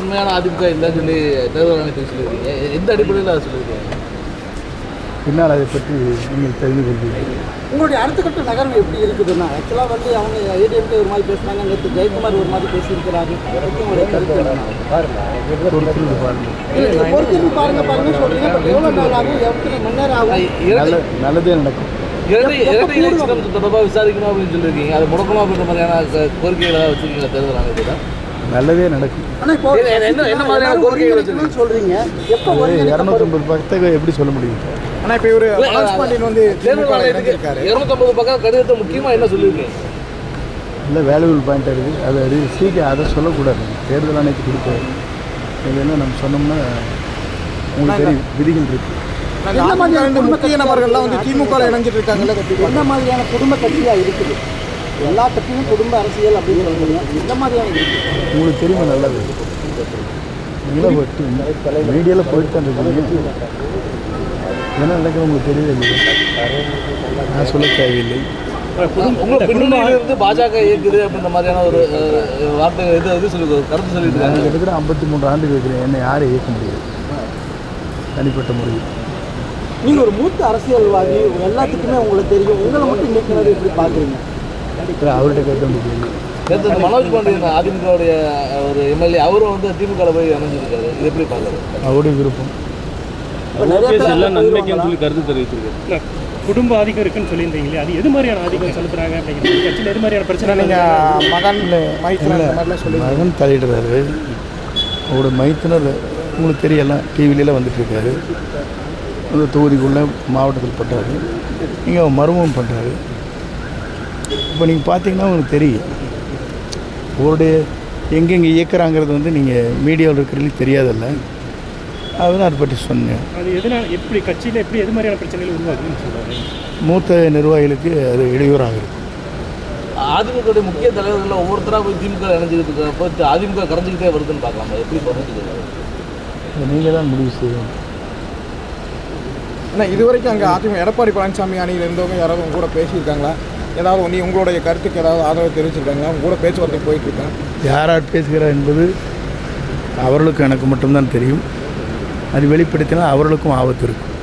உண்மையான அதிமுக இல்லைன்னு சொல்லி தேர்தல் ஆணையத்துக்கு சொல்லியிருக்கீங்க. எந்த அடிப்படையில் அதை சொல்லியிருக்கீங்க? பின்னால் அதை பற்றி நீங்கள் தெரிந்து கொள்வீர்கள். உங்களுடைய அடுத்த கட்ட நகர்வு எப்படி இருக்குதுன்னா ஆக்சுவலாக வந்து அவங்க ஏடிஎம்கே ஒரு மாதிரி பேசுனாங்க நேற்று ஜெயக்குமார் ஒரு மாதிரி பேசியிருக்கிறாரு? பொறுத்திருந்து பாருங்க பாருங்க சொல்றீங்க. எவ்வளோ நாள் ஆகும்? எத்தனை மணி நேரம் ஆகும் நல்லதே நடக்கும். தொடர்பாக விசாரிக்கணும் அப்படின்னு சொல்லியிருக்கீங்க. அது முடக்கணும் அப்படின்ற மாதிரியான கோரிக்கைகளை வச்சிருக்கீங்க தேர்தல் ஆணையத்தில் நல்லதே நடக்கும். சொல்றீங்க? இரநூத்தம்பது பக்கத்தை எப்படி சொல்ல முடியும்? ஆனால் இப்போ இவர் வந்து இருநூத்தம்பது பக்கம் கடிதத்தை முக்கியமாக என்ன சொல்லியிருக்கீங்க இல்லை வேல்யூபிள் பாயிண்ட் இருக்குது. அது அது சீக்கிரம் அதை சொல்லக்கூடாது. தேர்தல் ஆணையத்துக்கு கொடுப்பாரு இது என்ன நம்ம சொன்னோம்னா உங்களுக்கு தெரியும். விதிகள் இருக்குது என்ன மாதிரியான இந்த குடும்ப நபர்கள்லாம் வந்து திமுக இணைஞ்சிட்டு இருக்காங்கல்ல கட்டி என்ன மாதிரியான குடும்ப கட்சியா இருக்குது? எல்லா கட்சியும் குடும்ப அரசியல் அப்படின்னு இந்த மாதிரியான இருக்குது உங்களுக்கு தெரியுமா நல்லது. நீங்களே போயிட்டு மீடியாவில் போயிட்டு தான் இருக்கீங்க என்ன நடக்குது உங்களுக்கு தெரியவே இல்லை நான் சொல்ல தேவையில்லை. பாஜக இயக்குது அப்படின்ற மாதிரியான ஒரு வார்த்தை இது இது சொல்லி கருத்து சொல்லிட்டு நான் கிட்டத்தட்ட ஐம்பத்தி மூன்று ஆண்டு இருக்கிறேன். என்னை யாரும் இயக்க முடியாது. தனிப்பட்ட முறையில். நீங்க ஒரு மூத்த அரசியல்வாதி எல்லாத்துக்குமே உங்களுக்கு தெரியும். உங்களை மட்டும் நீக்கிறது எப்படி பாக்குறீங்க? இல்லை, அவர்கிட்ட கேட்க நேற்று இந்த மனோஜ் பாண்டியன் அதிமுகவுடைய ஒரு எம்எல்ஏ அவரும் வந்து திமுக போய் இணைஞ்சிருக்காரு இது எப்படி பார்க்குறது? அவருடைய விருப்பம். போயிருவாங்களா? சொல்லி கருத்து தெரிவிச்சிருக்காரு குடும்ப ஆதிக்கம் இருக்குன்னு சொல்லியிருந்தீங்களே அது எது மாதிரியான ஆதிக்கம் செலுத்துறாங்க அப்படிங்கிறது கட்சியில் எது மாதிரியான பிரச்சனை நீங்கள் மகன் மாதிரிலாம் சொல்லி மகன் தலையிடுறாரு. அவரோட மைத்துனர் உங்களுக்கு தெரியலாம் டிவிலலாம் வந்துட்டு இருக்காரு அந்த தொகுதிக்குள்ளே மாவட்டத்தில் பட்டார். நீங்கள் அவன் மர்மம் பண்ணுறாரு இப்போ நீங்கள் பார்த்தீங்கன்னா உங்களுக்கு தெரியும். அவருடைய எங்கெங்கே இயக்குறாங்கிறது வந்து நீங்கள் மீடியாவில் இருக்கிறதுக்கு தெரியாதல்ல. அதுதான் அதை பற்றி சொன்னேன். அது எதனால எப்படி கட்சியில் எப்படி எது மாதிரியான பிரச்சனைகள் உருவாகுதுன்னு சொல்றாரு? மூத்த நிர்வாகிகளுக்கு அது இடையூறாக இருக்கும் அதிமுக முக்கிய தலைவர்கள் ஒவ்வொருத்தராக போய் திமுக இணைஞ்சிக்கிட்டு இருக்கப்போ அதிமுக கரைஞ்சிக்கிட்டே வருதுன்னு பார்க்கலாம்? எப்படி குறைஞ்சிக்கிறது அதை நீங்கள் தான் முடிவு செய்யணும். ஆனால் இது வரைக்கும் அங்கே அதிமுக எடப்பாடி பழனிசாமி அணியில் இருந்தவங்க யாராவது கூட பேசியிருக்காங்களா? ஏதாவது ஒன்று உங்களுடைய கருத்துக்கு ஏதாவது ஆதரவு தெரிவிச்சிருக்காங்களா? உங்க கூட பேச்சுவார்த்தை போயிட்டுருக்கேன். யாரார் பேசுகிறார் என்பது அவர்களுக்கும் எனக்கு மட்டும்தான் தெரியும். அது வெளிப்படுத்தினால் அவர்களுக்கும் ஆபத்து இருக்கும்.